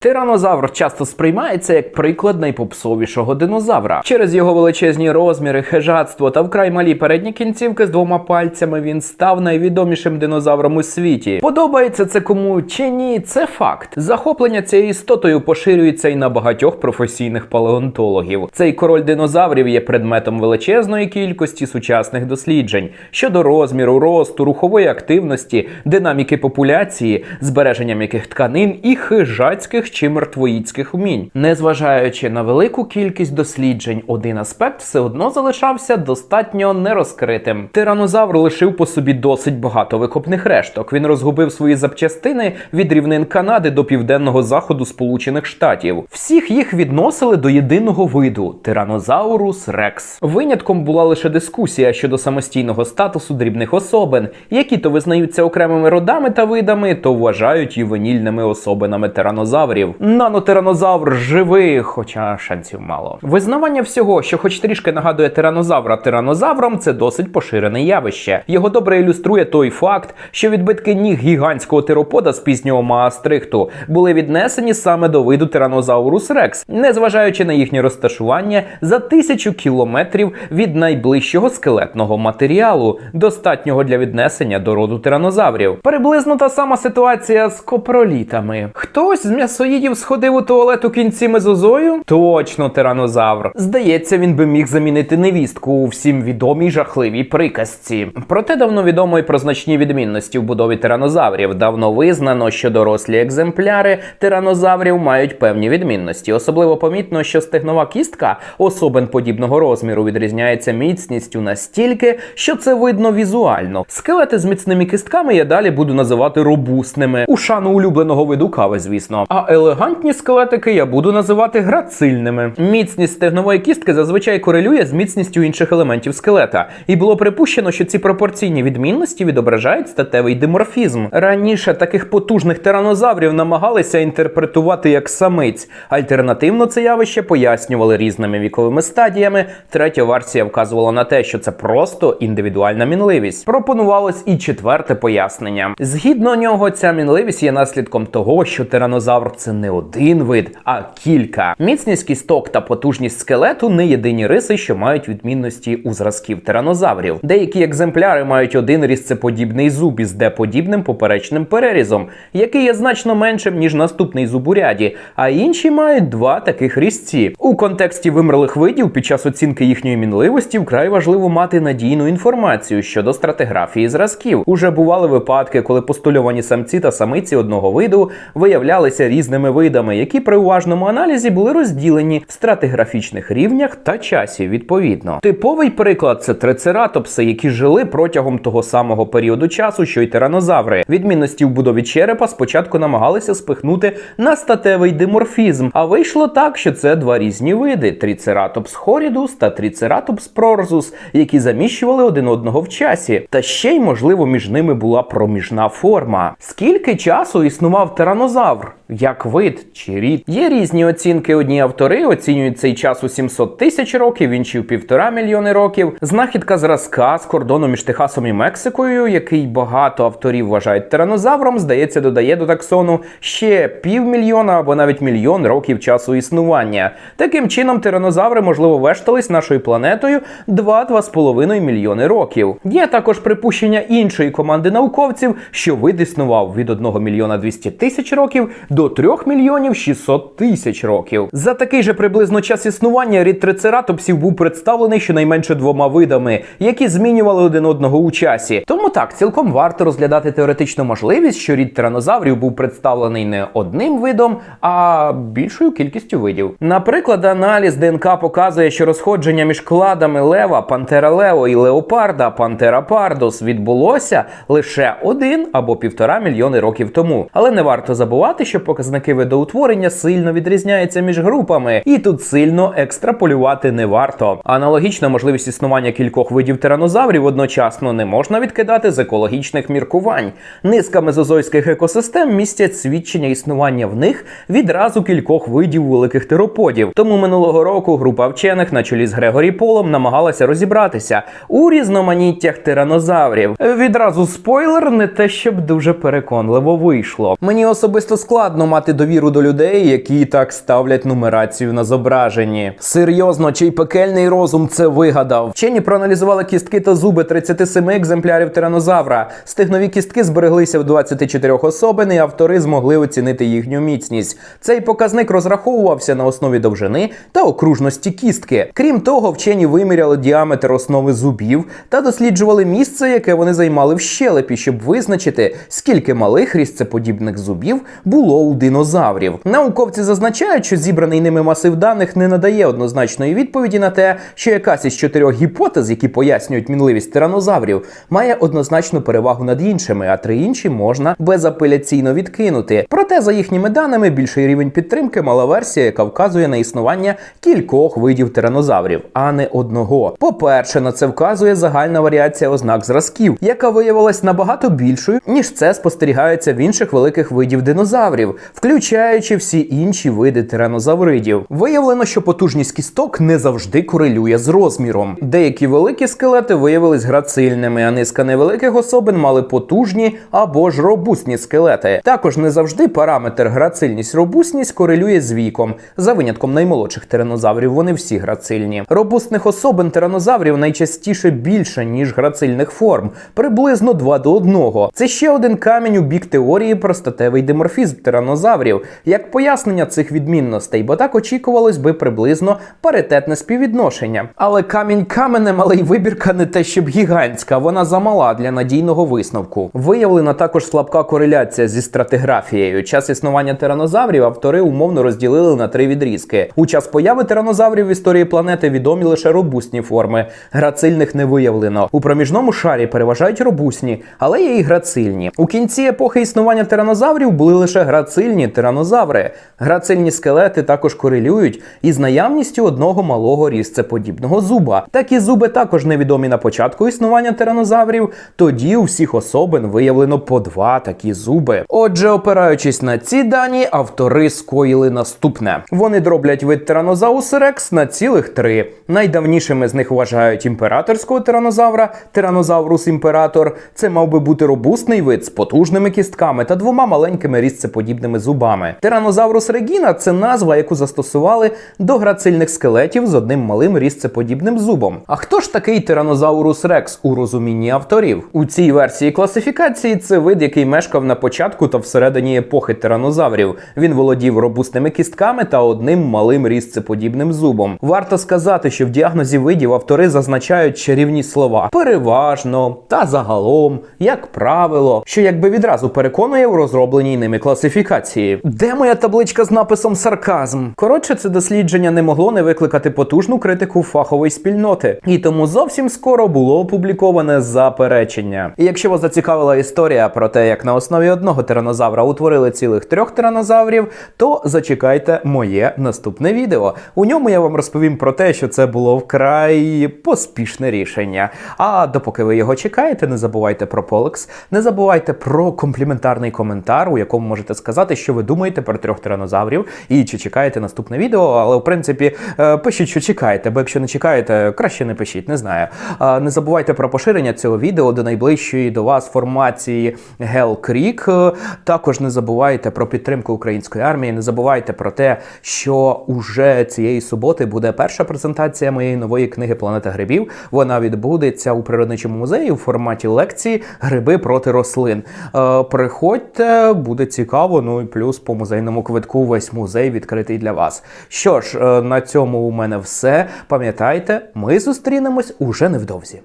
Тиранозавр часто сприймається як приклад найпопсовішого динозавра. Через його величезні розміри, хижацтво та вкрай малі передні кінцівки з двома пальцями він став найвідомішим динозавром у світі. Подобається це кому чи ні, це факт. Захоплення цією істотою поширюється і на багатьох професійних палеонтологів. Цей король динозаврів є предметом величезної кількості сучасних досліджень щодо розміру, росту, рухової активності, динаміки популяції, збереження м'яких тканин і хижацьких чи мертвоїдських вмінь. Незважаючи на велику кількість досліджень, один аспект все одно залишався достатньо нерозкритим. Тиранозавр лишив по собі досить багато викопних решток. Він розгубив свої запчастини від рівнин Канади до південного заходу Сполучених Штатів. Всіх їх відносили до єдиного виду Тиранозаурус рекс. Винятком була лише дискусія щодо самостійного статусу дрібних особин, які то визнаються окремими родами та видами, то вважають ювенільними особинами тиранозаврів. Нанотиранозавр живий, хоча шансів мало. Визнавання всього, що хоч трішки нагадує тиранозавра тиранозавром, це досить поширене явище. Його добре ілюструє той факт, що відбитки ніг гігантського теропода з пізнього Маастрихту були віднесені саме до виду Тиранозаурус рекс, незважаючи на їхнє розташування за тисячу кілометрів від найближчого скелетного матеріалу, достатнього для віднесення до роду тиранозаврів. Приблизно та сама ситуація з копролітами. Хтось з м'ясоїдів сходив у туалет у кінці мезозою? Точно тиранозавр. Здається, він би міг замінити невістку у всім відомій жахливій приказці. Проте давно відомо і про значні відмінності в будові тиранозаврів. Давно визнано, що дорослі екземпляри тиранозаврів мають певні відмінності. Особливо помітно, що стегнова кістка особин подібного розміру відрізняється міцністю настільки, що це видно візуально. Скелети з міцними кістками я далі буду називати робусними, у шану улюбленого виду кави, звісно. А елегантні скелетики я буду називати грацильними. Міцність стегнової кістки зазвичай корелює з міцністю інших елементів скелета, і було припущено, що ці пропорційні відмінності відображають статевий диморфізм. Раніше таких потужних тиранозаврів намагалися інтерпретувати як самиць. Альтернативно це явище пояснювали різними віковими стадіями. Третя версія вказувала на те, що це просто індивідуальна мінливість. Пропонувалось і четверте пояснення. Згідно нього, ця мінливість є наслідком того, що тиранозавр це не один вид, а кілька. Міцність кісток та потужність скелету не єдині риси, що мають відмінності у зразків тиранозаврів. Деякі екземпляри мають один різцеподібний зуб із деподібним поперечним перерізом, який є значно меншим ніж наступний зуб у ряді, а інші мають два таких різці. У контексті вимерлих видів під час оцінки їхньої мінливості вкрай важливо мати надійну інформацію щодо стратиграфії зразків. Уже бували випадки, коли постульовані самці та самиці одного виду виявлялися різними видами, які при уважному аналізі були розділені в стратиграфічних рівнях та часі відповідно. Типовий приклад це трицератопси, які жили протягом того самого періоду часу, що й тиранозаври. Відмінності в будові черепа спочатку намагалися спихнути на статевий диморфізм, а вийшло так, що це два різні види: трицератопс хорідус та трицератопс прорзус, які заміщували один одного в часі. Та ще й можливо між ними була проміжна форма. Скільки часу існував тиранозавр? Як вид чи рід? Є різні оцінки. Одні автори оцінюють цей час у 700 тисяч років, інші у півтора мільйони років. Знахідка зразка з кордону між Техасом і Мексикою, який багато авторів вважають тиранозавром, здається, додає до таксону ще півмільйона або навіть мільйон років часу існування. Таким чином, тиранозаври, можливо, вештались нашою планетою 2-2,5 мільйони років. Є також припущення іншої команди науковців, що вид існував від 1 мільйона 200 тисяч років до 3 мільйонів 600 тисяч років. За такий же приблизно час існування рід трицератопсів був представлений щонайменше двома видами, які змінювали один одного у часі. Тому так, цілком варто розглядати теоретичну можливість, що рід тиранозаврів був представлений не одним видом, а більшою кількістю видів. Наприклад, аналіз ДНК показує, що розходження між кладами лева, пантера лео і леопарда, пантера пардус відбулося лише один або півтора мільйони років тому. Але не варто забувати, що показники видоутворення сильно відрізняються між групами, і тут сильно екстраполювати не варто. Аналогічна можливість існування кількох видів тиранозаврів одночасно не можна відкидати з екологічних міркувань. Низка мезозойських екосистем містять свідчення існування в них відразу кількох видів великих тероподів. Тому минулого року група вчених на чолі з Грегорі Полом намагалася розібратися у різноманіттях тиранозаврів. Відразу спойлер, не те щоб дуже переконливо вийшло. Мені особисто складно Складно мати довіру до людей, які так ставлять нумерацію на зображенні. Серйозно, чий пекельний розум це вигадав? Вчені проаналізували кістки та зуби 37 екземплярів тиранозавра. Стигнові кістки збереглися в 24 особин, і автори змогли оцінити їхню міцність. Цей показник розраховувався на основі довжини та окружності кістки. Крім того, вчені виміряли діаметр основи зубів та досліджували місце, яке вони займали в щелепі, щоб визначити, скільки малих різцеподібних зубів було у динозаврів. Науковці зазначають, що зібраний ними масив даних не надає однозначної відповіді на те, що якась із чотирьох гіпотез, які пояснюють мінливість тиранозаврів, має однозначну перевагу над іншими, а три інші можна безапеляційно відкинути. Проте, за їхніми даними, більший рівень підтримки мала версія, яка вказує на існування кількох видів тиранозаврів, а не одного. По-перше, на це вказує загальна варіація ознак зразків, яка виявилась набагато більшою, ніж це спостерігається в інших великих видів динозаврів, включаючи всі інші види тиранозавридів. Виявлено, що потужність кісток не завжди корелює з розміром. Деякі великі скелети виявились грацильними, а низка невеликих особин мали потужні або ж робусні скелети. Також не завжди параметр грацильність робусність корелює з віком. За винятком наймолодших тиранозаврів вони всі грацильні. Робустних особин тиранозаврів найчастіше більше, ніж грацильних форм, приблизно 2 до 1. Це ще один камінь у бік теорії про статевий диморфізм тиранозаврів, як пояснення цих відмінностей, бо так очікувалось би приблизно паритетне співвідношення. Але камінь каменем, але й вибірка не те, щоб гігантська, вона замала для надійного висновку. Виявлена також слабка кореляція зі стратиграфією. Час існування тиранозаврів автори умовно розділили на три відрізки. У час появи тиранозаврів в історії планети відомі лише робусні форми. Грацильних не виявлено. У проміжному шарі переважають робусні, але є і грацильні. У кінці епохи існування тиранозаврів були лише грацильні тиранозаври. Грацильні скелети також корелюють із наявністю одного малого різцеподібного зуба. Такі зуби також невідомі на початку існування тиранозаврів. Тоді у всіх особин виявлено по два такі зуби. Отже, опираючись на ці дані, автори скоїли наступне: вони дроблять вид тиранозаус рекс на цілих три. Найдавнішими з них вважають імператорського тиранозавра, тиранозаврус імператор. Це мав би бути робустний вид з потужними кістками та двома маленькими різцеподібними зубами. Тиранозаврус регіна це назва, яку застосували до грацильних скелетів з одним малим різцеподібним зубом. А хто ж такий тиранозаврус рекс у розумінні авторів? У цій версії класифікації це вид, який мешкав на початку та всередині епохи тиранозаврів. Він володів робустними кістками та одним малим різцеподібним зубом. Варто сказати, що в діагнозі видів автори зазначають чарівні слова переважно та загалом, як правило, що якби відразу переконує у розробленій ними класифікації. Де моя табличка з написом сарказм? Коротше, це дослідження не могло не викликати потужну критику фахової спільноти, і тому зовсім скоро було опубліковане заперечення. І якщо вас зацікавила історія про те, як на основі одного тиранозавра утворили цілих трьох тиранозаврів, то зачекайте моє наступне відео. У ньому я вам розповім про те, що це було вкрай поспішне рішення. А допоки ви його чекаєте, не забувайте про Полекс, не забувайте про компліментарний коментар, у якому можете сказати, що ви думаєте про трьох тиранозаврів, і чи чекаєте наступне відео. Але в принципі е, пишіть, що чекаєте, бо якщо не чекаєте, краще не пишіть, не знаю. Не забувайте про поширення цього відео до найближчої до вас формації Hell Creek. Е, Також не забувайте про підтримку української армії. Не забувайте про те, що уже цієї суботи буде перша презентація моєї нової книги Планета грибів. Вона відбудеться у природничому музеї у форматі лекції Гриби проти рослин. Е, Приходьте, буде цікаво. Ну і плюс по музейному квитку весь музей відкритий для вас. Що ж, е, на цьому у мене все. Пам'ятайте, ми зустрінемось уже невдовзі.